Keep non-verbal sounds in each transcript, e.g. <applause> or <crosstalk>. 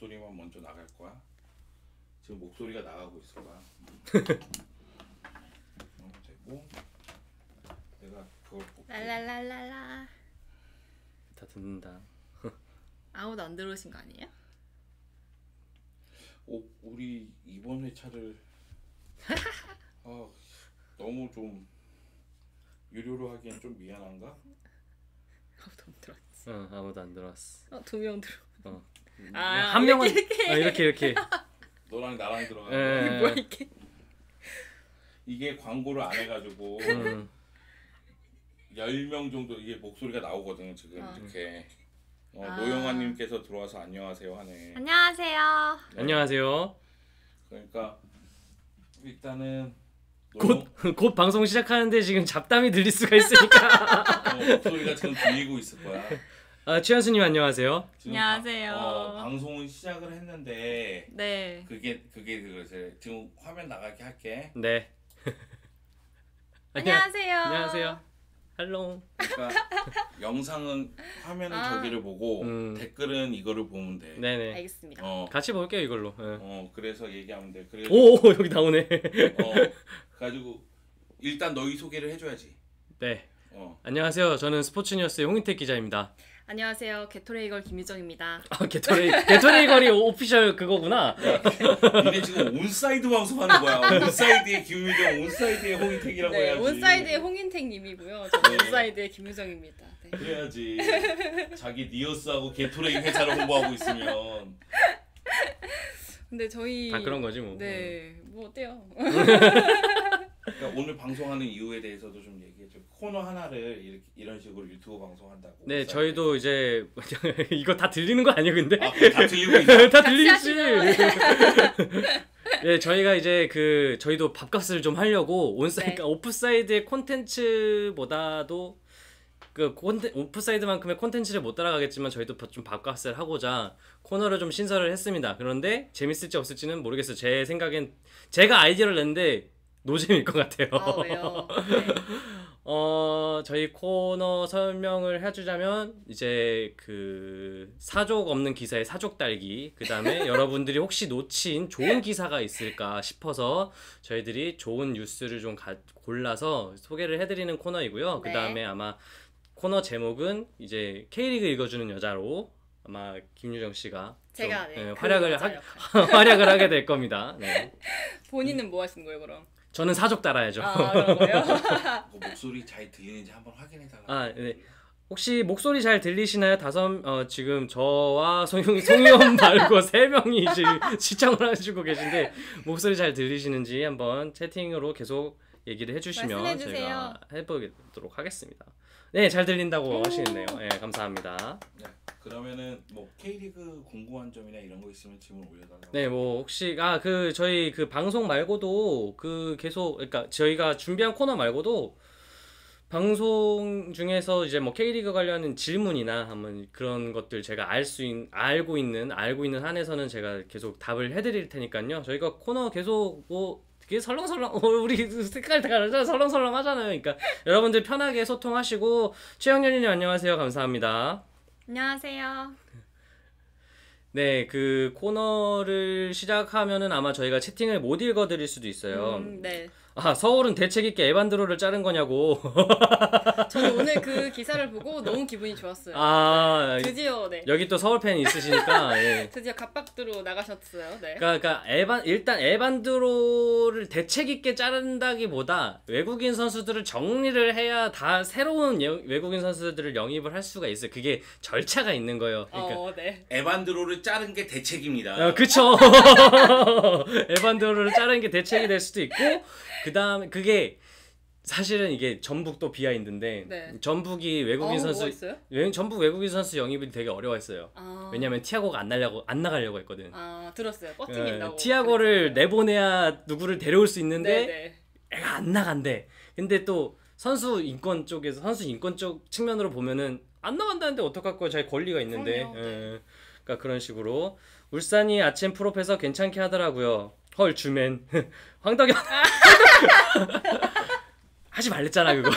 목소리만 먼저 나갈 거야. 지금 목소리가 나가고 있을 거야. 어, 되고 내가 그걸 볼게. 랄랄랄랄라. 다 듣는다. 아무도 안 들어오신 거 아니에요? 오, 우리 이번 회차를 <laughs> 아, 너무 좀 유료로 하기엔 좀 미안한가? 아무도 안 들어왔어. 어, 아무도 안 들어왔어. 어, 두 명 들어. 어. 아, 한 명은 이렇게, 어, 이렇게 이렇게. 너랑 나랑 들어가. 예. 이게 뭐야 이게? 이게 광고를 안 해가지고 음. 10명 정도 이게 목소리가 나오거든요 지금 어. 이렇게 어, 아. 노영아님께서 들어와서 안녕하세요 하네 안녕하세요. 네. 안녕하세요. 그러니까 일단은 곧 <laughs> 곧 방송 시작하는데 지금 잡담이 들릴 수가 있으니까. 노영- 어, 목소리가 지금 들리고 있을 거야 아, 최현수님 안녕하세요. 지금 안녕하세요. 방, 어, 방송을 시작을 했는데 네. 그게 그게 그거지 지금 화면 나가게 할게 네. <laughs> 안녕하세요. 안녕하세요. 할롱. 그러니까 <laughs> 영상은 화면은 아. 저기를 보고 음. 댓글은 이거를 보면 돼 네네. 알겠습니다. 어, 같이 볼게요 이걸로. 예. 어 그래서 얘기하면 돼 그래서 오 오, <laughs> 여기 나오네. 어 가지고 일단 너희 소개를 해줘야지. 네. 어. 안녕하세요. 저는 스포츠뉴스의 홍인택 기자입니다. 안녕하세요. 게토레이걸 김유정입니다. 아, 게토레이 게토레이 거리 오피셜 그거구나. 니네 지금 온사이드 방송하는 거야. 온사이드의 김유정, 온사이드의 홍인택이라고 네, 해야지. 온사이드의 홍인택님이고요. 저는 네. 온사이드의 김유정입니다. 네. 그래야지. 자기 니어스하고 게토레이 회사를 홍보하고 있으면. 근데 저희 다 그런 거지 뭐. 네, 뭐 어때요? <laughs> 그러니까 오늘 방송하는 이유에 대해서도 좀 얘기해 줘. 코너 하나를 이렇게 이런 식으로 유튜브 방송한다고. 네, 온사이드. 저희도 이제 <laughs> 이거 다 들리는 거 아니에요, 근데? 아, 다 들리고 있어. <laughs> 다 들리지. <laughs> 네, 저희가 이제 그 저희도 밥값을 좀 하려고 온사이 네. 그러니까 오프사이드의 콘텐츠보다도 그 콘텐, 오프사이드만큼의 콘텐츠를 못 따라가겠지만 저희도 좀 밥값을 하고자 코너를 좀 신설을 했습니다. 그런데 재밌을지 없을지는 모르겠어요. 제 생각엔 제가 아이디어를 냈는데 노잼일 것 같아요. 아 왜요? 네. <laughs> 어 저희 코너 설명을 해주자면 이제 그 사족 없는 기사의 사족 달기 그 다음에 <laughs> 여러분들이 혹시 놓친 좋은 기사가 있을까 싶어서 저희들이 좋은 뉴스를 좀 가- 골라서 소개를 해드리는 코너이고요 그 네. 다음에 아마 코너 제목은 이제 K리그 읽어주는 여자로 아마 김유정 씨가 좀, 제가 네, 예, 그 활약을 하. <laughs> 활약을 하게 될 겁니다. 네. 본인은 뭐 하신 거예요 그럼? 저는 사족 달아야죠. 아? 그 <laughs> 목소리 잘 들리는지 한번 확인해 달라. 아, 네. 혹시 목소리 잘 들리시나요? 다섯 어, 지금 저와 송영 송영 말고 <laughs> 세 명이 지금 시청을 해주고 계신데 목소리 잘 들리시는지 한번 채팅으로 계속 얘기를 해주시면. 저희가 해보도록 하겠습니다. 네, 잘 들린다고 하시네요. 네, 감사합니다. 네. 그러면은 뭐 K리그 궁금한 점이나 이런 거 있으면 질문 올려달라고. 네, 뭐 혹시 아 그 저희 그 방송 말고도 그 계속 그러니까 저희가 준비한 코너 말고도 방송 중에서 이제 뭐 K리그 관련한 질문이나 한번 그런 것들 제가 알 수 있, 알고 있는 알고 있는 한에서는 제가 계속 답을 해드릴 테니까요. 저희가 코너 계속 뭐 되게 설렁설렁 어, 우리 색깔 다르죠 설렁설렁 하잖아요. 그러니까 여러분들 편하게 소통하시고 최영렬님 안녕하세요. 감사합니다. 안녕하세요. 네, 그 코너를 시작하면은 아마 저희가 채팅을 못 읽어드릴 수도 있어요. 음, 네. 아, 서울은 대책 있게 에반드로를 자른 거냐고. <laughs> 저는 오늘 그 기사를 보고 너무 기분이 좋았어요. 아, 드디어 네. 여기 또 서울 팬 있으시니까. 예. <laughs> 드디어 갑박두로 나가셨어요. 네. 그러니까, 그러니까 에반 일단 에반드로를 대책 있게 자른다기보다 외국인 선수들을 정리를 해야 다 새로운 여- 외국인 선수들을 영입을 할 수가 있어요. 그게 절차가 있는 거예요. 그러니까 어, 네. 에반드로를 자른 게 대책입니다. 어, 그쵸. <laughs> 에반드로를 자르는 게 대책이 될 수도 있고, 그 다음에 그게 사실은 이게 전북 또 비하인드인데, 네. 전북이 외국인 어, 선수? 외, 전북 외국인 선수 영입이 되게 어려워했어요. 아. 왜냐면 티아고가 안 나려고 안 나가려고 했거든. 아, 들었어요. 어, 뻗팅인다고. 티아고를 내보내야 누구를 데려올 수 있는데 네, 네. 애가 안 나간대. 근데 또 선수 인권 쪽에서 선수 인권 쪽 측면으로 보면은 안 나간다는데 어떡할 거야? 자기 권리가 있는데. 그럼요, 네. 예. 그러니까 그런 식으로 울산이 아침 프로페서 괜찮게 하더라고요. 헐 주맨 <laughs> 황덕현 <laughs> 하지 말랬잖아 그거.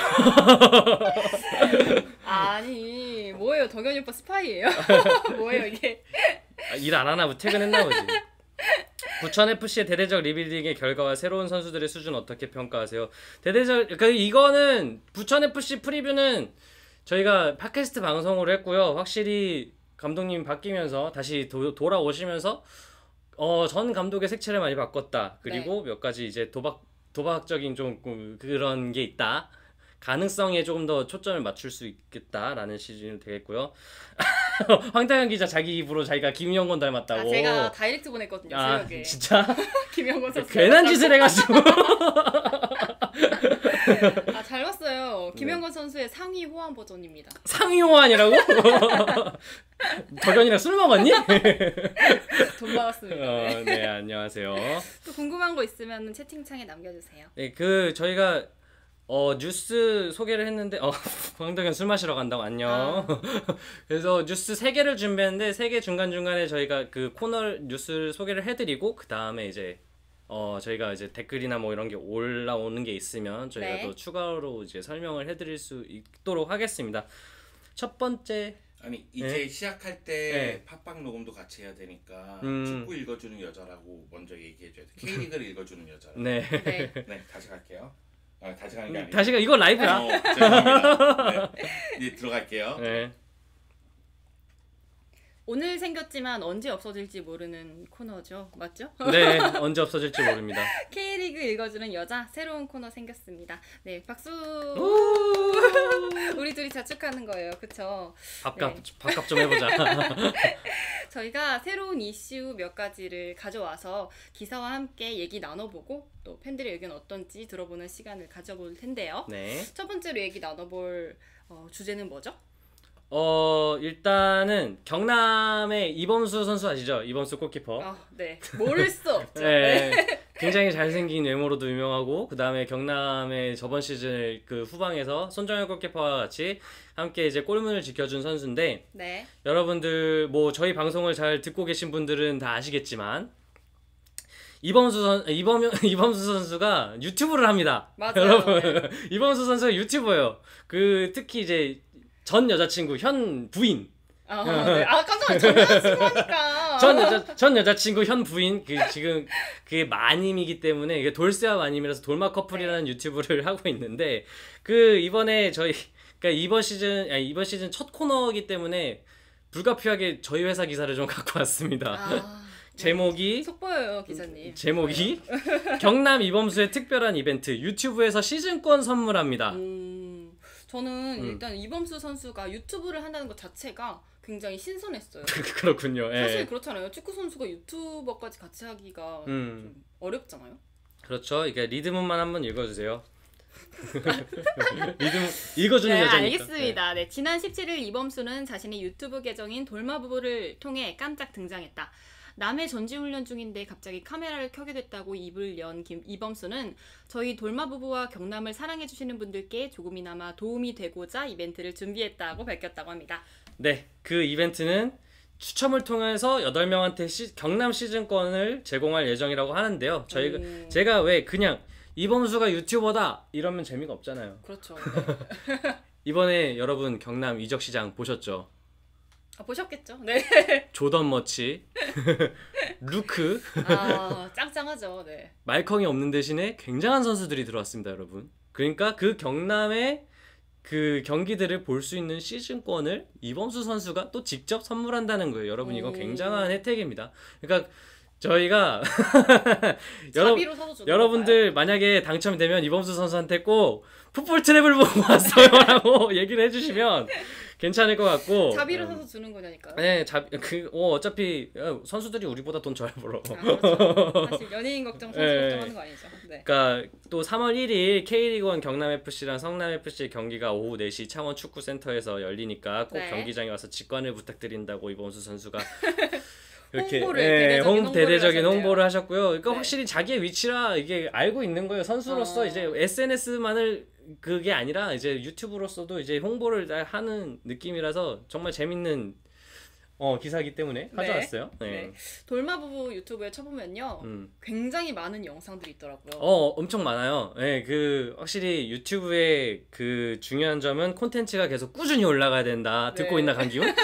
아니, 뭐예요? 덕현이 오빠 스파이예요? <laughs> 뭐예요, 이게? 아, 일안 하나 보 퇴근했나 보지. 부천 FC의 대대적 리빌딩의 결과와 새로운 선수들의 수준 어떻게 평가하세요? 대대적 그 이거는 부천 FC 프리뷰는 저희가 팟캐스트 방송으로 했고요. 확실히 감독님 바뀌면서 다시 도, 돌아오시면서 어 전 감독의 색채를 많이 바꿨다. 그리고 몇 가지 이제 도박 도박적인 좀 그- 그런 게 있다. 가능성에 조금 더 초점을 맞출 수 있겠다라는 시즌이 되겠고요. <laughs> 황다현 기자 자기 입으로 자기가 김영건 닮았다고. 아, 제가 다이렉트 보냈거든요 아, 새벽에 진짜 <laughs> 김영건 선수 괜한 짓을 해가지고 <laughs> 아, 잘 김영건 선수의 상위 호환 버전입니다 상위 호환이라고? <laughs> 덕현이랑 술 먹었니? <laughs> 돈 받았습니다 네. 어, 네 안녕하세요. 또 궁금한 거 있으면 채팅창에 남겨주세요 네, 그 저희가 어 뉴스 소개를 했는데 어 <laughs> 황덕현 술 마시러 간다고 안녕. 아. 그래서 뉴스 세 개를 준비했는데 세 개 중간 중간에 저희가 그 코너 뉴스를 소개를 해드리고 그 다음에 이제 어 저희가 이제 댓글이나 뭐 이런 게 올라오는 게 있으면 저희가 네. 또 추가로 이제 설명을 해드릴 수 있도록 하겠습니다. 첫 번째 아니 이제 네. 시작할 때 네. 팟빵 녹음도 같이 해야 되니까 음. 축구 읽어주는 여자라고 먼저 얘기해줘야 돼. K리그를 <laughs> 읽어주는 여자. 네 네 네 다시 갈게요. 아 다시 가는 게 아니고. 다시 가 이거 라이브야. 어. 네. <laughs> 이제 들어갈게요. 네. 오늘 생겼지만 언제 없어질지 모르는 코너죠 맞죠? 네 <laughs> 언제 없어질지 모릅니다. K리그 읽어주는 여자 새로운 코너 생겼습니다 네 박수 <laughs> 우리 둘이 자축하는 거예요 그쵸 밥값 네. 밥값 좀 해보자. <laughs> 저희가 새로운 이슈 몇 가지를 가져와서 기사와 함께 얘기 나눠보고 또 팬들의 의견 어떤지 들어보는 시간을 가져볼 텐데요. 네. 첫 번째로 얘기 나눠볼 어, 주제는 뭐죠? 어 일단은 경남의 이범수 선수 아시죠? 이범수 골키퍼. 아, 네. 모를 수 없죠. 네. 굉장히 잘생긴 외모로도 유명하고 그 다음에 경남의 저번 시즌 그 후방에서 손정현 골키퍼와 같이 함께 이제 골문을 지켜준 선수인데 네. 여러분들 뭐 저희 방송을 잘 듣고 계신 분들은 다 아시겠지만 이범수 선 이범 <laughs> 이범수 선수가 유튜브를 합니다. 맞아요. 여러분 네. <laughs> 이범수 선수가 유튜버예요. 그 특히 이제 전 여자친구 현 부인 아, 네. 아 깜짝 하니까. <laughs> 전 여자 전 여자친구 현 부인 그 지금 그게 마님이기 때문에 이게 돌쇠와 마님이라서 돌마 커플이라는 유튜브를 <laughs> 하고 있는데 그 이번에 저희 그러니까 이번 시즌 아니 이번 시즌 첫 코너이기 때문에 불가피하게 저희 회사 기사를 좀 <laughs> 갖고 왔습니다. 아, 제목이 속 보여요 기사님. 제목이 경남 이범수의 특별한 이벤트 유튜브에서 시즌권 선물합니다. 음, 저는 음. 일단 이범수 선수가 유튜브를 한다는 것 자체가 굉장히 신선했어요. <laughs> 그렇군요. 예. 사실 그렇잖아요. 축구 선수가 유튜버까지 같이 하기가 음. 좀 어렵잖아요. 그렇죠. 이게 리드문만 한번 읽어주세요. <laughs> 리드문 읽어주는 네, 여자니까. 알겠습니다. 네, 지난 17일 이범수는 자신의 유튜브 계정인 돌마부부를 통해 깜짝 등장했다. 남해 전지훈련 중인데 갑자기 카메라를 켜게 됐다고 입을 연 김, 이범수는 저희 돌마 부부와 경남을 사랑해주시는 분들께 조금이나마 도움이 되고자 이벤트를 준비했다고 밝혔다고 합니다. 네, 그 이벤트는 추첨을 통해서 8명한테 시, 경남 시즌권을 제공할 예정이라고 하는데요. 저희가 오. 제가 왜 그냥 이범수가 유튜버다 이러면 재미가 없잖아요. 그렇죠. <laughs> 이번에 여러분 경남 이적 시장 보셨죠? 아, 보셨겠죠? 네. 조던 머치, <laughs> 루크, 아, 짱짱하죠. 네. 말컹이 없는 대신에 굉장한 선수들이 들어왔습니다, 여러분. 그러니까 그 경남의 그 경기들을 볼 수 있는 시즌권을 이범수 선수가 또 직접 선물한다는 거예요. 여러분 이건 오. 굉장한 혜택입니다. 그러니까 저희가 <laughs> 여러분들 만약에 당첨되면 이범수 선수한테 꼭 풋볼 트랩을 보고 왔어요라고 <laughs> 얘기를 해주시면 괜찮을 것 같고. 자비로 음. 서서 주는 거냐니까요. 네, 자, 그, 어, 어차피 어, 선수들이 우리보다 돈 잘 벌어. 아, 그렇죠. 사실 연예인 걱정, 선수 네. 걱정하는 거 아니죠. 네. 그러니까 또 3월 1일 K리그1 경남 FC랑 성남 FC 경기가 오후 4시 창원 축구센터에서 열리니까 꼭 네. 경기장에 와서 직관을 부탁드린다고 이범수 선수가 <laughs> 이렇게 홍보를, 예, 대대적인 홍, 대대적인. 홍보를 하셨고요. 그러니까 네. 확실히 자기의 위치라 이게 알고 있는 거예요. 선수로서 어. 이제 SNS만을 그게 아니라 이제 유튜브로서도 이제 홍보를 다 하는 느낌이라서 정말 재밌는 어 기사이기 때문에 가져왔어요. 네. 네. 돌마부부 유튜브에 쳐보면요. 음. 굉장히 많은 영상들이 있더라고요. 어, 엄청 많아요. 예, 그 확실히 유튜브의 그 중요한 점은 콘텐츠가 계속 꾸준히 올라가야 된다. 듣고 네. 있나 강기훈? <laughs>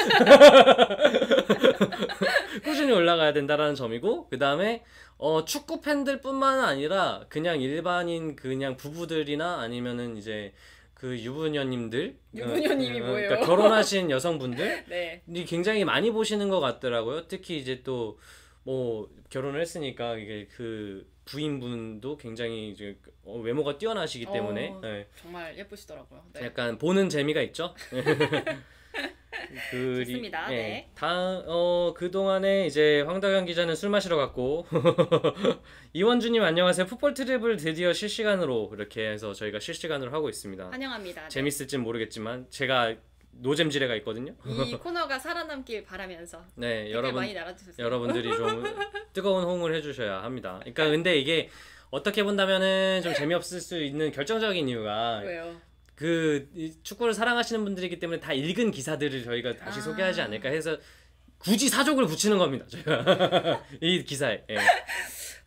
<laughs> 꾸준히 올라가야 된다라는 점이고 그 다음에 어, 축구 팬들뿐만 아니라 그냥 일반인 그냥 부부들이나 아니면은 이제 그 유부녀님들 유부녀님이 어, 어, 뭐예요? 그러니까 결혼하신 여성분들 <laughs> 네. 이 굉장히 많이 보시는 것 같더라고요. 특히 이제 또 뭐 결혼을 했으니까 이게 그 부인분도 굉장히 이제 어, 외모가 뛰어나시기 때문에 어. 네. 정말 예쁘시더라고요. 네. 약간 보는 재미가 있죠. <laughs> 그리, 좋습니다. 예. 네. 다어 그 동안에 이제 황다경 기자는 술 마시러 갔고 <laughs> 이원주님 안녕하세요. 풋볼 트립을 드디어 실시간으로 이렇게 해서 저희가 실시간으로 하고 있습니다. 환영합니다. 네. 재밌을진 모르겠지만 제가 노잼 지레가 있거든요. 이 <laughs> 코너가 살아남길 바라면서 네, 여러분. 여러분들이 좀 <laughs> 뜨거운 호응을 해주셔야 합니다. 그러니까 근데 이게 어떻게 본다면은 좀 재미없을 수 있는 결정적인 이유가 왜요? 그이 축구를 사랑하시는 분들이기 때문에 다 읽은 기사들을 저희가 다시 아. 소개하지 않을까 해서 굳이 사족을 붙이는 겁니다. 저희가 <laughs> 이 기사에 예.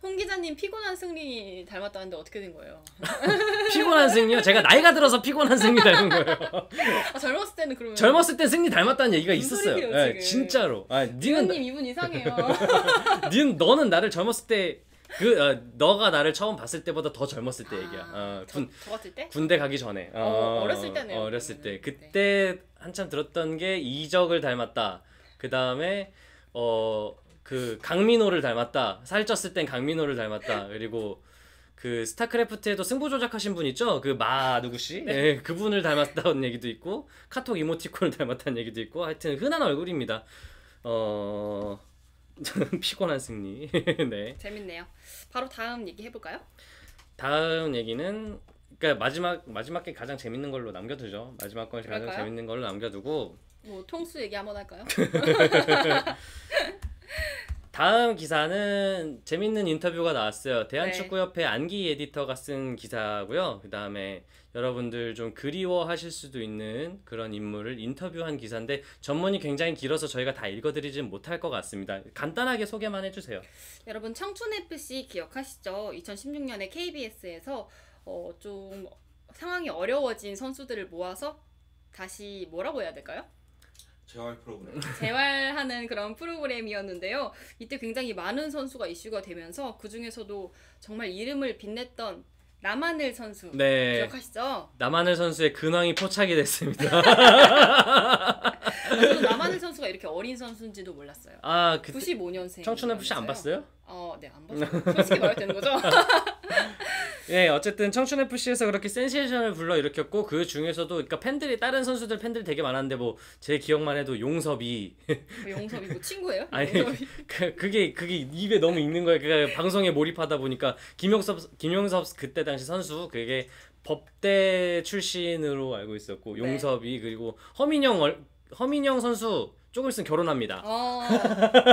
홍 기자님 피곤한 승리 닮았다는데 어떻게 된 거예요? <laughs> 피곤한 승리요. 제가 나이가 들어서 피곤한 승리 닮은 거예요. 아, 젊었을 때는 그러면 젊었을 때 승리 닮았다는 얘기가 있었어요. 소리예요, 예. 진짜로. 아, 니는 지원님 이분 이상해요. <laughs> 니 너는 나를 젊었을 때 그 어, 너가 나를 처음 봤을 때보다 더 젊었을 때 얘기야. 아, 어, 저, 군저 같을 때? 군대 가기 전에. 어, 어렸을 때네요, 어렸을 때. 그러면은. 그때 한참 들었던 게 이적을 닮았다. 그 다음에 어 그 강민호를 닮았다. 살쪘을 땐 강민호를 닮았다. 그리고 그 스타크래프트에도 승부 조작하신 분 있죠? 그 마 누구씨? 네. 그분을 닮았다는 얘기도 있고 카톡 이모티콘을 닮았다는 얘기도 있고 하여튼 흔한 얼굴입니다. 어 피곤한 승리. <laughs> 네. 재밌네요. 바로 다음 얘기 해볼까요? 다음 얘기는 그러니까 마지막 마지막 게 가장 재밌는 걸로 남겨두죠. 마지막 건 가장? 재밌는 걸로 남겨두고 뭐 통수 얘기 한번 할까요? <laughs> <laughs> 다음 기사는 재밌는 인터뷰가 나왔어요. 네. 대한축구협회 안기 에디터가 쓴 기사고요. 그 다음에 여러분들 좀 그리워하실 수도 있는 그런 인물을 인터뷰한 기사인데 전문이 굉장히 길어서 저희가 다 읽어드리진 못할 것 같습니다. 간단하게 소개만 해주세요. 여러분 청춘 FC 기억하시죠? 2016년에 KBS에서 어, 좀 상황이 어려워진 선수들을 모아서 다시 뭐라고 해야 될까요? 재활 프로그램. <laughs> 재활하는 그런 프로그램이었는데요. 이때 굉장히 많은 선수가 이슈가 되면서 그 중에서도 정말 이름을 빛냈던 남한을 선수 네. 기억하시죠? 남한을 선수의 근황이 포착이 됐습니다. <laughs> 저도 남한을 선수가 이렇게 어린 선수인지도 몰랐어요. 아, 그 95년생. 청춘 FC 안 봤어요? 어, 네, 안 봤어요. 솔직히 말해도 되는 거죠? 네, <laughs> 어쨌든 청춘 FC에서 그렇게 센세이션을 불러 일으켰고 그 중에서도 그러니까 팬들이 다른 선수들 팬들이 되게 많았는데 뭐 제 기억만 해도 용섭이 그 용섭이 뭐 친구예요? 아니. <laughs> 그 그게 그게 입에 너무 있는 거예요. 그 방송에 몰입하다 보니까 김용섭 김용섭 그때 당시 선수 그게 법대 출신으로 알고 있었고 네. 용섭이 그리고 허민영 얼- 허민영 선수 조금 있으면 결혼합니다. 어,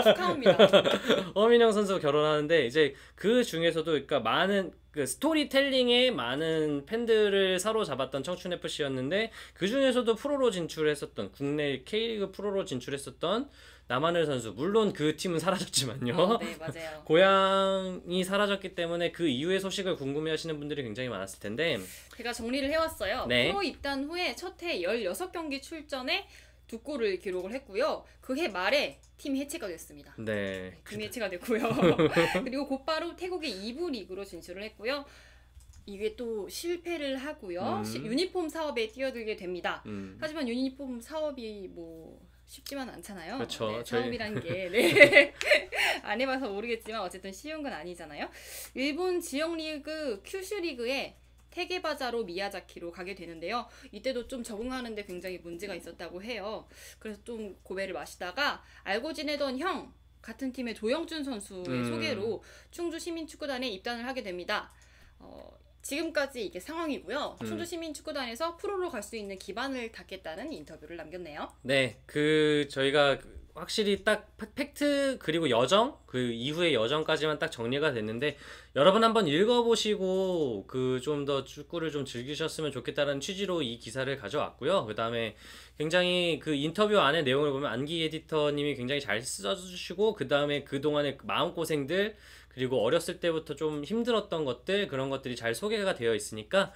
축하합니다. <laughs> 허민영 선수 결혼하는데 이제 그 중에서도 그러니까 많은 그 스토리텔링에 많은 팬들을 사로잡았던 청춘 FC였는데 그 중에서도 프로로 진출했었던 국내 K리그 프로로 진출했었던 남하늘 선수 물론 그 팀은 사라졌지만요. 어, 네, 맞아요. <laughs> 고향이 사라졌기 때문에 그 이후의 소식을 궁금해하시는 분들이 굉장히 많았을 텐데 제가 정리를 해왔어요. 네. 프로 입단 후에 첫 해 16경기 출전에 두 골을 기록을 했고요. 그 해 말에 팀 해체가 됐습니다. 네팀 해체가 됐고요. <laughs> 그리고 곧바로 태국의 2부 리그로 진출을 했고요. 이게 또 실패를 하고요. 음. 시- 유니폼 사업에 뛰어들게 됩니다. 음. 하지만 유니폼 사업이 뭐 쉽지만 않잖아요. 그렇죠. 네, 사업이란 게 <laughs> 네. <laughs> 안 해봐서 모르겠지만 어쨌든 쉬운 건 아니잖아요. 일본 지역 리그 큐슈 리그에 테게바자로 미야자키로 가게 되는데요. 이때도 좀 적응하는데 굉장히 문제가 있었다고 해요. 그래서 좀 고배를 마시다가 알고 지내던 형 같은 팀의 조영준 선수의 음. 소개로 충주 시민축구단에 입단을 하게 됩니다. 어, 지금까지 이게 상황이고요. 음. 충주 시민축구단에서 프로로 갈 수 있는 기반을 닫겠다는 인터뷰를 남겼네요. 네, 그 저희가 그 확실히 딱 팩- 팩트 그리고 여정 그 이후의 여정까지만 딱 정리가 됐는데 여러분 한번 읽어보시고 그 좀 더 축구를 좀 즐기셨으면 좋겠다는 취지로 이 기사를 가져왔고요. 그 다음에 굉장히 그 인터뷰 안에 내용을 보면 안기 에디터님이 굉장히 잘 써주시고 그 다음에 그 동안의 마음 고생들 그리고 어렸을 때부터 좀 힘들었던 것들 그런 것들이 잘 소개가 되어 있으니까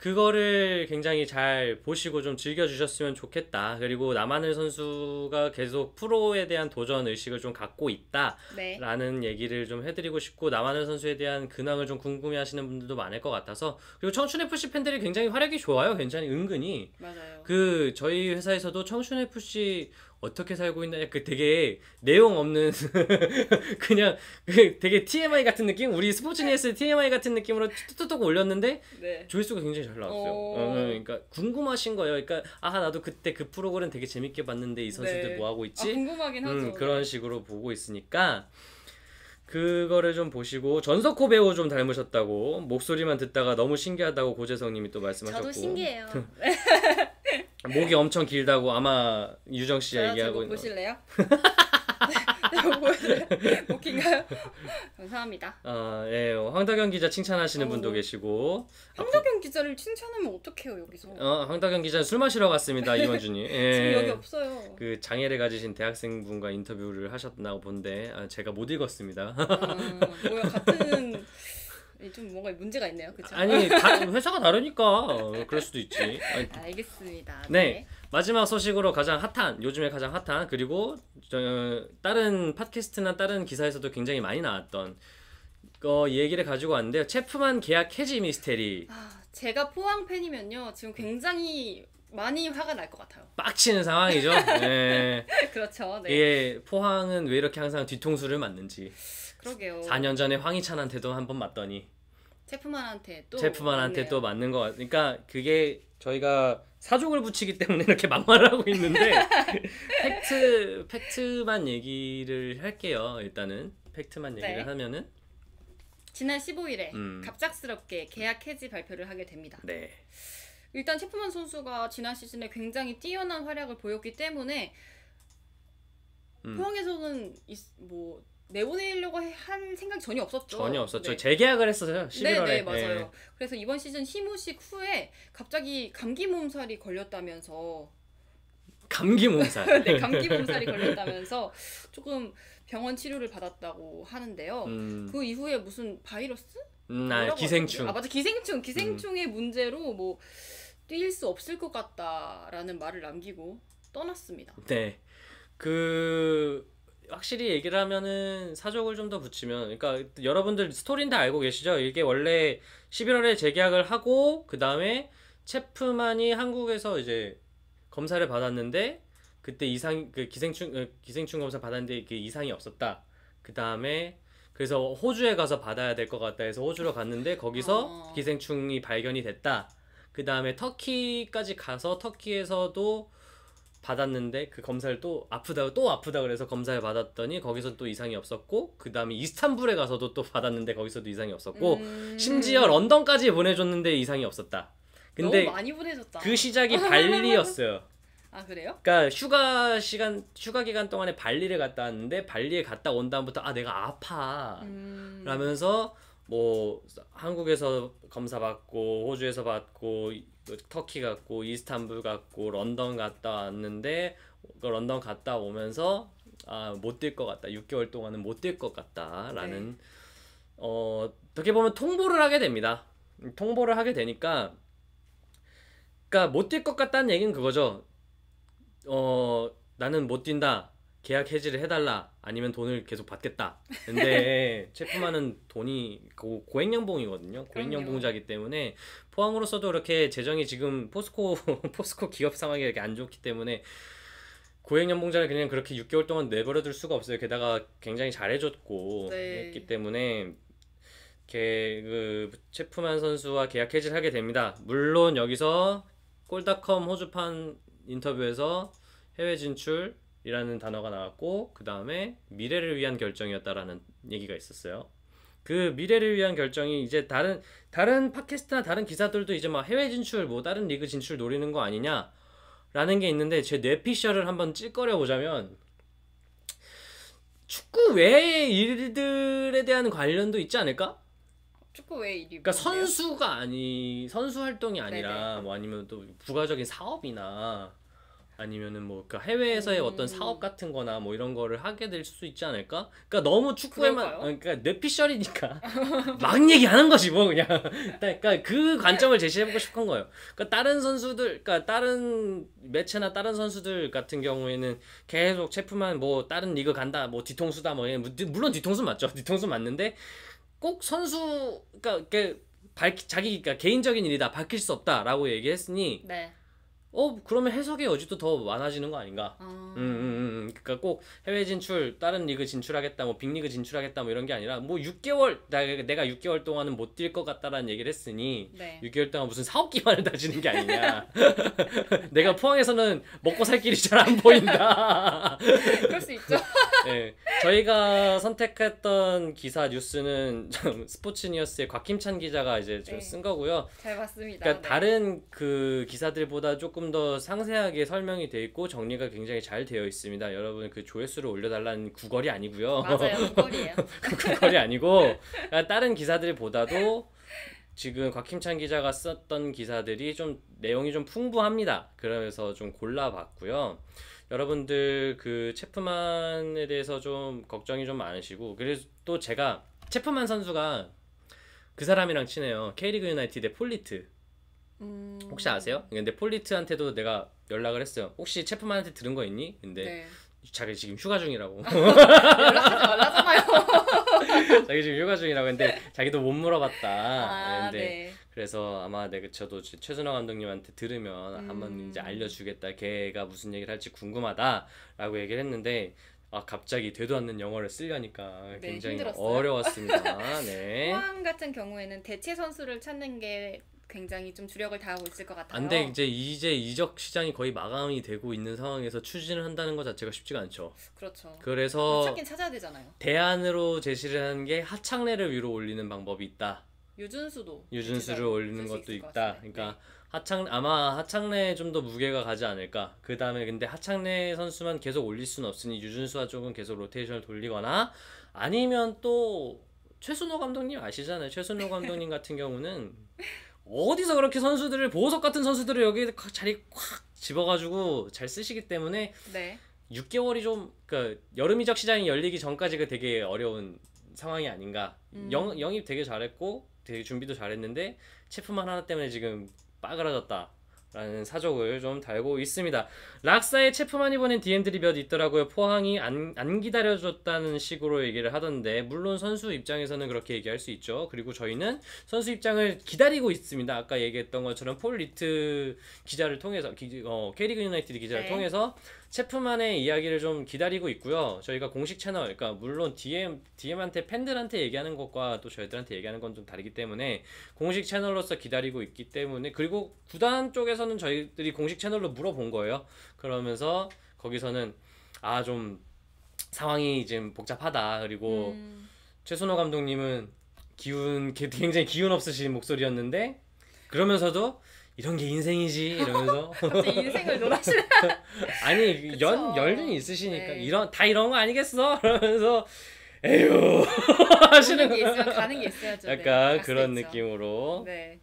그거를 굉장히 잘 보시고 좀 즐겨주셨으면 좋겠다. 그리고 남한을 선수가 계속 프로에 대한 도전 의식을 좀 갖고 있다. 네. 라는 얘기를 좀 해드리고 싶고 남한을 선수에 대한 근황을 좀 궁금해하시는 분들도 많을 것 같아서 그리고 청춘 FC 팬들이 굉장히 활약이 좋아요. 굉장히 은근히 맞아요. 그 저희 회사에서도 청춘 FC 어떻게 살고 있나 그 되게 내용 없는 <laughs> 그냥 그 되게 TMI 같은 느낌 우리 스포츠 뉴스 TMI 같은 느낌으로 툭툭툭 올렸는데 네. 조회수가 굉장히 잘 나왔어요. 오. 어, 그러니까 궁금하신 거예요. 그러니까 아 나도 그때 그 프로그램 되게 재밌게 봤는데 이 선수들 네. 뭐 하고 아, 있지? 궁금하긴 하죠. 음, 그런 식으로 보고 있으니까 그거를 좀 보시고 전석호 배우 좀 닮으셨다고 목소리만 듣다가 너무 신기하다고 고재성님이 또 말씀하셨고 저도 신기해요. <laughs> 목이 엄청 길다고 아마 유정 씨가? 얘기하고 있는 보실래요? 보여드려요? <laughs> 웃긴가요? <laughs> 감사합니다. 아, 예, 황다경 기자 칭찬하시는 분도 어. 계시고 황덕현 기자를 칭찬하면 어떡해요 여기서? 어, 황다경 기자 술 마시러 갔습니다 이원준이 예. <laughs> 지금 여기 없어요. 그 장애를 가지신 대학생분과 인터뷰를 하셨나 본데 아, 제가 못 읽었습니다. 아, 뭐야 같은 좀 뭔가 문제가 있네요, 그렇죠? 아니 다, <laughs> 회사가 다르니까 어, 그럴 수도 있지. 아니, 알겠습니다. 네. 마지막 소식으로 가장 핫한 요즘에 가장 핫한 그리고 저, 다른 팟캐스트나 다른 기사에서도 굉장히 많이 나왔던 어, 얘기를 가지고 왔는데요. 체프만 계약 해지 미스테리 아, 제가 포항 팬이면요 지금 굉장히 많이 화가 날 것 같아요. 빡치는 상황이죠. <laughs> 예. 그렇죠. 네. 이게 포항은 왜 이렇게 항상 뒤통수를 맞는지 그러게요. 4년 전에 황희찬한테도 한 번 맞더니 체프만한테 또 제프만한테. 또 맞는 거 같. 그러니까 그게 저희가 사족을 붙이기 때문에 이렇게 <laughs> 막말을 하고 있는데 <laughs> 팩트 팩트만 얘기를 할게요. 일단은 팩트만 얘기를 네. 하면은 지난 15일에 음. 갑작스럽게 계약 해지 발표를 하게 됩니다. 네. 일단 체프만 선수가 지난 시즌에 굉장히 뛰어난 활약을 보였기 때문에 음. 포항에서는 이- 뭐 내보내려고 해- 한 생각이 전혀 없었죠. 전혀 없었죠. 네. 재계약을 했었어요. 11월에. 네, 네, 맞아요. 그래서 이번 시즌 희무식 후에 갑자기 감기 몸살이 걸렸다면서 감기 몸살. <laughs> 네, 감기 몸살이 걸렸다면서 조금 병원 치료를 받았다고 하는데요. 음, 그 이후에 무슨 바이러스? 음, 아, 기생충. 음. 아 맞아 기생충 기생충의 문제로 뭐 뛸 수 없을 것 같다라는 말을 남기고 떠났습니다. 네. 그 확실히 얘기를 하면은 사족을 좀 더 붙이면 그러니까 여러분들 스토리는 다 알고 계시죠? 이게 원래 11월에 재계약을 하고 그다음에 체프만이 한국에서 이제 검사를 받았는데 그때 이상 그 기생충 어, 기생충 검사 받았는데 그 이상이 없었다. 그다음에 그래서 호주에 가서 받아야 될 것 같다 해서 호주로 갔는데 거기서 어. 기생충이 발견이 됐다. 그 다음에 터키까지 가서 터키에서도 받았는데 그 검사를 또 아프다고 또 아프다 그래서 검사를 받았더니 거기서 또 이상이 없었고 그 다음에 이스탄불에 가서도 또 받았는데 거기서도 이상이 없었고 음, 심지어 런던까지 보내줬는데 이상이 없었다. 근데 너무 많이 보내줬다. 그 시작이 <laughs> 발리였어요. 아 그래요? 그러니까 휴가 시간 휴가 기간 동안에 발리를 갔다 왔는데 발리에 갔다 온 다음부터 아 내가 아파. 음, 라면서 뭐 한국에서 검사 받고 호주에서 받고 터키 갔고 이스탄불 갔고 런던 갔다 왔는데 그 런던 갔다 오면서 아 못 뛸 것 같다. 6개월 동안은 못 뛸 것 같다라는 어 어떻게 보면 통보를 하게 됩니다. 통보를 하게 되니까 그러니까 못 뛸 것 같다는 얘기는 그거죠 어 나는 못 뛴다. 계약 해지를 해달라. 아니면 돈을 계속 받겠다. 근데 <laughs> 체프만은 돈이 고, 고액연봉이거든요. 고액연봉자기 때문에 포항으로서도 그렇게 재정이 지금 포스코 <laughs> 포스코 기업 상황이 이렇게 안 좋기 때문에 고액연봉자를 그냥 그렇게 6개월 동안 내버려둘 수가 없어요. 게다가 굉장히 잘해줬고 네. 했기 때문에 게, 그 체프만 선수와 계약 해지를 하게 됩니다. 물론 여기서 꼴닷컴 호주판 인터뷰에서 해외 진출이라는 단어가 나왔고 그 다음에 미래를 위한 결정이었다라는 얘기가 있었어요. 그 미래를 위한 결정이 이제 다른 다른 팟캐스트나 다른 기사들도 이제 막 해외 진출 뭐 다른 리그 진출 노리는 거 아니냐 라는 게 있는데 제 뇌피셜을 한번 찔거려 보자면 축구 외의 일들에 대한 관련도 있지 않을까? 축구 왜 일이 그러니까? 선수가 아니 선수 활동이 아니라 뭐 아니면 또 부가적인 사업이나 아니면은 뭐 그 해외에서의 음. 어떤 사업 같은 거나 뭐 이런 거를 하게 될 수 있지 않을까? 그러니까 너무 축구에만 그럴까요? 어, 그러니까 뇌피셜이니까 <laughs> 막 얘기하는 거지 뭐 그냥 그러니까 그 관점을 제시해 보고 싶은 거예요. 그러니까 다른 선수들, 그러니까 다른 매체나 다른 선수들 같은 경우에는 계속 체프만 뭐 다른 리그 간다, 뭐 뒤통수다, 뭐 물론 뒤통수 맞죠, 뒤통수 맞는데 꼭 선수, 그러니까 그밝 자기 그러니까 개인적인 일이다, 밝힐 수 없다라고 얘기했으니 네. 어 그러면 해석의 여지도 더 많아지는 거 아닌가? 아, 음, 음, 음. 그러니까 꼭 해외 진출, 다른 리그 진출하겠다, 뭐 빅리그 진출하겠다, 뭐 이런 게 아니라 뭐 6개월 나, 내가 6개월 동안은 못 뛸 것 같다라는 얘기를 했으니 네. 6개월 동안 무슨 사업 기반을 다지는 게 아니냐. <laughs> 내가 포항에서는 먹고 살 길이 잘 안 보인다. <laughs> 그럴 수 있죠. <laughs> 네, 저희가 선택했던 기사 뉴스는 좀 스포츠니어스의 곽김찬 기자가 이제 좀 네. 쓴 거고요. 잘 봤습니다. 그러니까 네. 다른 그 기사들보다 조금 더 상세하게 설명이 돼 있고 정리가 굉장히 잘 되어 있습니다. 여러분 그 조회수를 올려달라는 구걸이 아니고요. 맞아요. 거리예요. <laughs> 구걸이 아니고 그러니까 다른 기사들보다도 지금 곽힘찬 기자가 썼던 기사들이 좀 내용이 좀 풍부합니다. 그러면서 좀 골라봤고요. 여러분들 그 체프만에 대해서 좀 걱정이 좀 많으시고 그래서 또 제가 체프만 선수가 그 사람이랑 친해요. K리그 유나이티드의 폴리트. 음... 혹시 아세요? 근데 폴리트한테도 내가 연락을 했어요. 혹시 체프만한테 들은 거 있니? 근데 네. 자기 지금 휴가 중이라고. <laughs> 연락하지 말라잖아요. <laughs> 자기 지금 휴가 중이라고 했는데 자기도 못 물어봤다. 아, 근데 네. 그래서 아마 내가 저도 지- 최순호 감독님한테 들으면 한번 음. 이제 알려주겠다. 걔가 무슨 얘기를 할지 궁금하다라고 얘기를 했는데 아 갑자기 되도 않는 영어를 쓰려니까 네, 굉장히 힘들었어요. 어려웠습니다. 네. <laughs> 포항 같은 경우에는 대체 선수를 찾는 게 굉장히 좀 주력을 다하고 있을 것 같아요. 안돼 이제 이제 이적 시장이 거의 마감이 되고 있는 상황에서 추진을 한다는 것 자체가 쉽지가 않죠. 그렇죠. 그래서 찾긴 찾아야 되잖아요. 대안으로 제시를 하는 게 하창래를 위로 올리는 방법이 있다. 유준수도 유준수를 올리는 것도 있다. 그러니까 하창 아마 하창래에 좀 더 무게가 가지 않을까. 그 다음에 근데 하창래 선수만 계속 올릴 수는 없으니 유준수와 조금 계속 로테이션을 돌리거나 아니면 또 최순호 감독님 아시잖아요. 최순호 감독님 같은 경우는 <laughs> 어디서 그렇게 선수들을 보석 같은 선수들을 여기 자리 콱 집어가지고 잘 쓰시기 때문에 네. 6개월이 좀그 여름 이적 시장이 열리기 전까지가 되게 어려운 상황이 아닌가. 음. 영, 영입 되게 잘했고 되게 준비도 잘했는데 체프만 하나 때문에 지금 빠그라졌다. 라는 사족을 좀 달고 있습니다. 락사의 체프만이 보낸 DM들이 몇 있더라고요. 포항이 안, 안 기다려줬다는 식으로 얘기를 하던데 물론 선수 입장에서는 그렇게 얘기할 수 있죠. 그리고 저희는 선수 입장을 기다리고 있습니다. 아까 얘기했던 것처럼 폴 리트 기자를 통해서 기, 어, K리그 유나이티드 기자를 네. 통해서 체프만의 이야기를 좀 기다리고 있고요. 저희가 공식 채널, 그러니까 물론 DM DM한테 팬들한테 얘기하는 것과 또 저희들한테 얘기하는 건 좀 다르기 때문에 공식 채널로서 기다리고 있기 때문에 그리고 구단 쪽에서는 저희들이 공식 채널로 물어본 거예요. 그러면서 거기서는 아 좀 상황이 지금 복잡하다. 그리고 음, 최순호 감독님은 기운 게- 굉장히 기운 없으신 목소리였는데 그러면서도 이런 게 인생이지 이러면서 <laughs> 인생을 놀아시는 <laughs> 아니 연 그쵸. 연륜이 있으시니까 네. 이런 다 이런 거 아니겠어? <laughs> 그러면서 에휴 하시는 게거 있으면 가는 게 있어야죠. 네, 약간 갈 수도 그런. 느낌으로 네.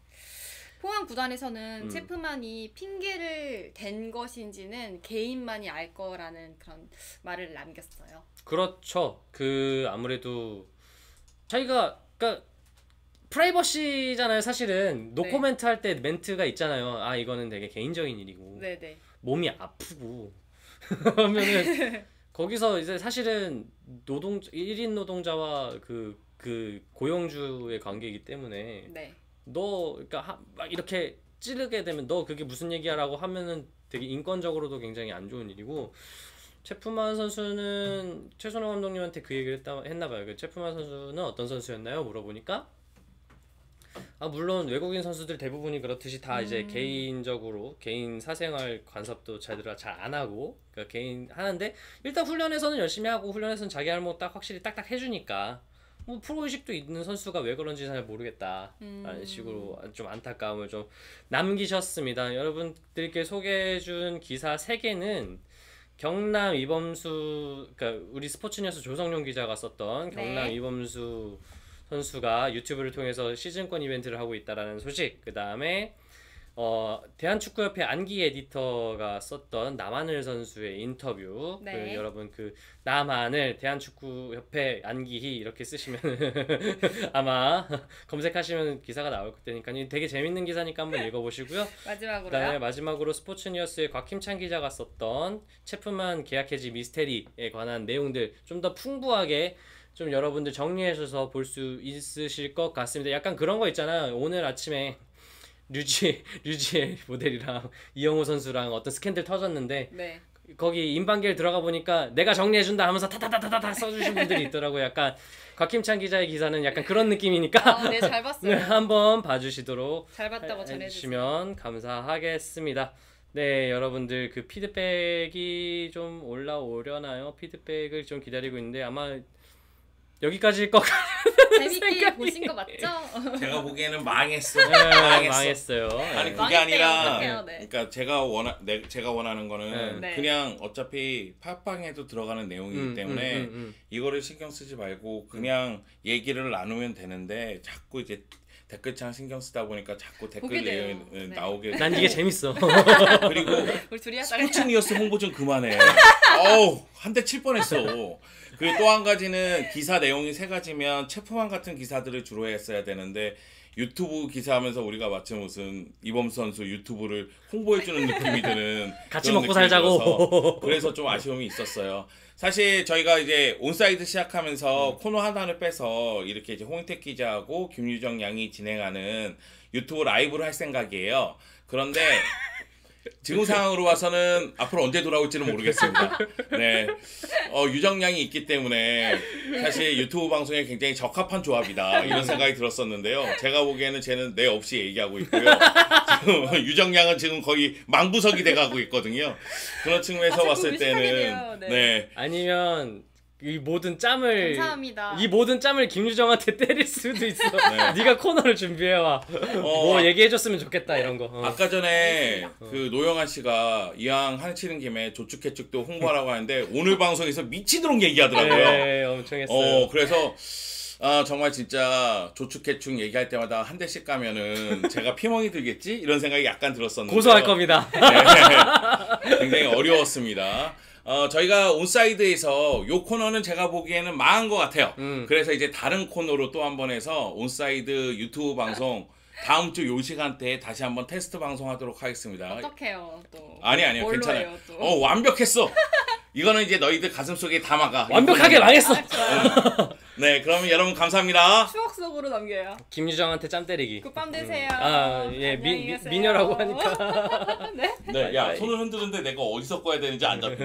포항 구단에서는 음. 체프만이 핑계를 댄 것인지는 개인만이 알 거라는 그런 말을 남겼어요. 그렇죠. 그 아무래도 자기가 그러니까 프라이버시잖아요. 사실은 네. 노코멘트 할 때 멘트가 있잖아요. 아 이거는 되게 개인적인 일이고 네네. 몸이 아프고 <laughs> 그러면은 거기서 이제 사실은 노동 1인 노동자와 그그 고용주의 관계이기 때문에 네. 너 그러니까 하- 막 이렇게 찌르게 되면 너 그게 무슨 얘기야라고 하면은 되게 인권적으로도 굉장히 안 좋은 일이고 체프만 선수는 최순호 감독님한테 그 얘기를 했다 했나 봐요. 그 체프만 선수는 어떤 선수였나요? 물어보니까 아 물론 외국인 선수들 대부분이 그렇듯이 다 이제 음. 개인적으로 개인 사생활 간섭도 자기들 잘안 하고 그러니까 개인 하는데 일단 훈련에서는 열심히 하고 훈련에서는 자기 할뭐딱 확실히 딱딱 해주니까 뭐 프로 의식도 있는 선수가 왜 그런지 잘 모르겠다. 라는 음. 식으로 좀 안타까움을 좀 남기셨습니다. 여러분들께 소개해준 기사 3개는 경남 이범수, 그러니까 우리 스포츠뉴스 조성용 기자가 썼던 경남 네. 이범수 선수가 유튜브를 통해서 시즌권 이벤트를 하고 있다라는 소식. 그 다음에 어 대한축구협회 안기 에디터가 썼던 남한을 선수의 인터뷰 네. 그 여러분 그 남한을 대한축구협회 안기희 이렇게 쓰시면 <laughs> 아마 검색하시면 기사가 나올 테니까 되게 재밌는 기사니까 한번 읽어보시고요. <laughs> 그다음에 마지막으로요. 마지막으로 스포츠뉴스의 곽힘찬 기자가 썼던 체프만 계약 해지 미스테리에 관한 내용들 좀 더 풍부하게 좀 여러분들 정리하셔서 볼 수 있으실 것 같습니다. 약간 그런 거 있잖아요. 오늘 아침에 <laughs> 류지 류지의 모델이랑 이영호 선수랑 어떤 스캔들 터졌는데 네. 거기 인방길 들어가 보니까 내가 정리해 준다 하면서 타타타타타 써주신 분들이 있더라고요. 약간 곽힘찬 기자의 기사는 약간 그런 느낌이니까 아, 네, 잘 <laughs> 네, 봤어요. 한번 봐주시도록 잘 봤다고 전해주세요. 해주시면 감사하겠습니다. 네, 여러분들 그 피드백이 좀 올라오려나요? 피드백을 좀 기다리고 있는데 아마 여기까지일 것 같아요. 재밌게 보신 거 맞죠? <laughs> 제가 보기에는 망했어. 네, 망했어. 망했어요. 아니 네. 그게 아니라 망했대요, 네. 그러니까 제가 원하 내, 제가 원하는 거는 네. 그냥 어차피 팟빵에도 들어가는 내용이기 음, 때문에 음, 음, 음. 이거를 신경 쓰지 말고 그냥 얘기를 나누면 되는데 자꾸 이제 댓글창 신경 쓰다 보니까 자꾸 댓글. 내용 네. 나오게 난 이게 재밌어. <laughs> 그리고 <laughs> 우리 둘이 하다가 스포츠 뉴스 홍보 좀 그만해. <laughs> 어우 한 대 칠 뻔했어. 그리고 또 한 가지는 기사 내용이 세 가지면 체프만 같은 기사들을 주로 했어야 되는데 유튜브 기사하면서 우리가 마치 무슨 이범수 선수 유튜브를 홍보해주는 느낌이 드는 <laughs> 같이 먹고 살자고. <laughs> 그래서 좀 아쉬움이 있었어요. 사실 저희가 이제 온사이드 시작하면서 음. 코너 하나를 빼서 이렇게 이제 홍인택 기자하고 김유정 양이 진행하는 유튜브 라이브를 할 생각이에요. 그런데 지금 상황으로 봐서는 앞으로 언제 돌아올지는 모르겠습니다. 네. 어, 유정량이 있기 때문에 사실 유튜브 방송에 굉장히 적합한 조합이다. 이런 생각이 들었었는데요. 제가 보기에는 쟤는 내 없이 얘기하고 있고요. 지금 <laughs> 유정량은 지금 거의 망부석이 돼가고 있거든요. 그런 측면에서 아, 봤을 때는 돼요. 네. 네. 아니면 이 모든 짬을 감사합니다. 이 모든 짬을 김유정한테 <laughs> 때릴 수도 있어. 네. 네가 코너를 준비해 와. 뭐 얘기해 줬으면 좋겠다 이런 거. 어. 아까 전에 그 노영환 씨가 이왕 하시는 김에 조축해축도 홍보하라고 하는데 오늘 <laughs> 방송에서 미치도록 얘기하더라고요. 네, 엄청 했어요. 어 그래서 아 정말 진짜 조축해축 얘기할 때마다 한 대씩 가면은 제가 피멍이 들겠지 이런 생각이 약간 들었었는데 고소할 겁니다. 네. <laughs> 굉장히 어려웠습니다. 어 저희가 온사이드에서 요 코너는 제가 보기에는 망한 것 같아요. 음. 그래서 이제 다른 코너로 또 한 번 해서 온사이드 유튜브 방송 다음 주 요 시간대에 다시 한번 테스트 방송하도록 하겠습니다. 어떡해요 또. 아니 아니요 뭘로 괜찮아요. 해요, 또? 어 완벽했어. 이거는 이제 너희들 가슴 속에 담아가. 완벽하게 망했어. 아, 좋아요. 네, 그러면 여러분 감사합니다. 추억 속으로 남겨요. 김유정한테 짬 때리기. 굿밤 되세요. 아, 예, 미, 안녕히 미, 가세요. 미녀라고 하니까. <laughs> 네. 네, 야 바이바이. 손을 흔드는데 내가 어디서 꺼야 되는지 안 잡혀.